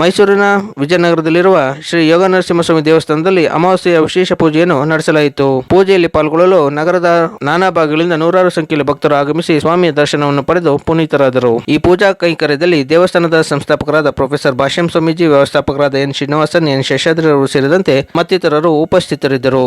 ಮೈಸೂರಿನ ವಿಜಯನಗರದಲ್ಲಿರುವ ಶ್ರೀ ಯೋಗ ನರಸಿಂಹಸ್ವಾಮಿ ದೇವಸ್ಥಾನದಲ್ಲಿ ಅಮಾವಾಸ್ಯೆಯ ವಿಶೇಷ ಪೂಜೆಯನ್ನು ನಡೆಸಲಾಯಿತು. ಪೂಜೆಯಲ್ಲಿ ಪಾಲ್ಗೊಳ್ಳಲು ನಗರದ ನಾನಾ ಭಾಗಗಳಿಂದ ನೂರಾರು ಸಂಖ್ಯೆಯಲ್ಲಿ ಭಕ್ತರು ಆಗಮಿಸಿ ಸ್ವಾಮಿಯ ದರ್ಶನವನ್ನು ಪಡೆದು ಪುನೀತರಾದರು. ಈ ಪೂಜಾ ಕೈಂಕರ್ಯದಲ್ಲಿ ದೇವಸ್ಥಾನದ ಸಂಸ್ಥಾಪಕರಾದ ಪ್ರೊಫೆಸರ್ ಭಾಷ್ಯಂ ಸ್ವಾಮೀಜಿ, ವ್ಯವಸ್ಥಾಪಕರಾದ ಎನ್ ಶ್ರೀನಿವಾಸನ್, ಎನ್ ಶೇಷಾದ್ರಿ ಸೇರಿದಂತೆ ಮತ್ತಿತರರು ಉಪಸ್ಥಿತರಿದ್ದರು.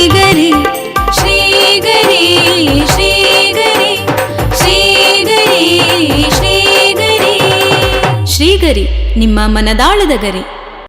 ಶ್ರೀಗರಿ ನಿಮ್ಮ ಮನದಾಳದ ಗರಿ.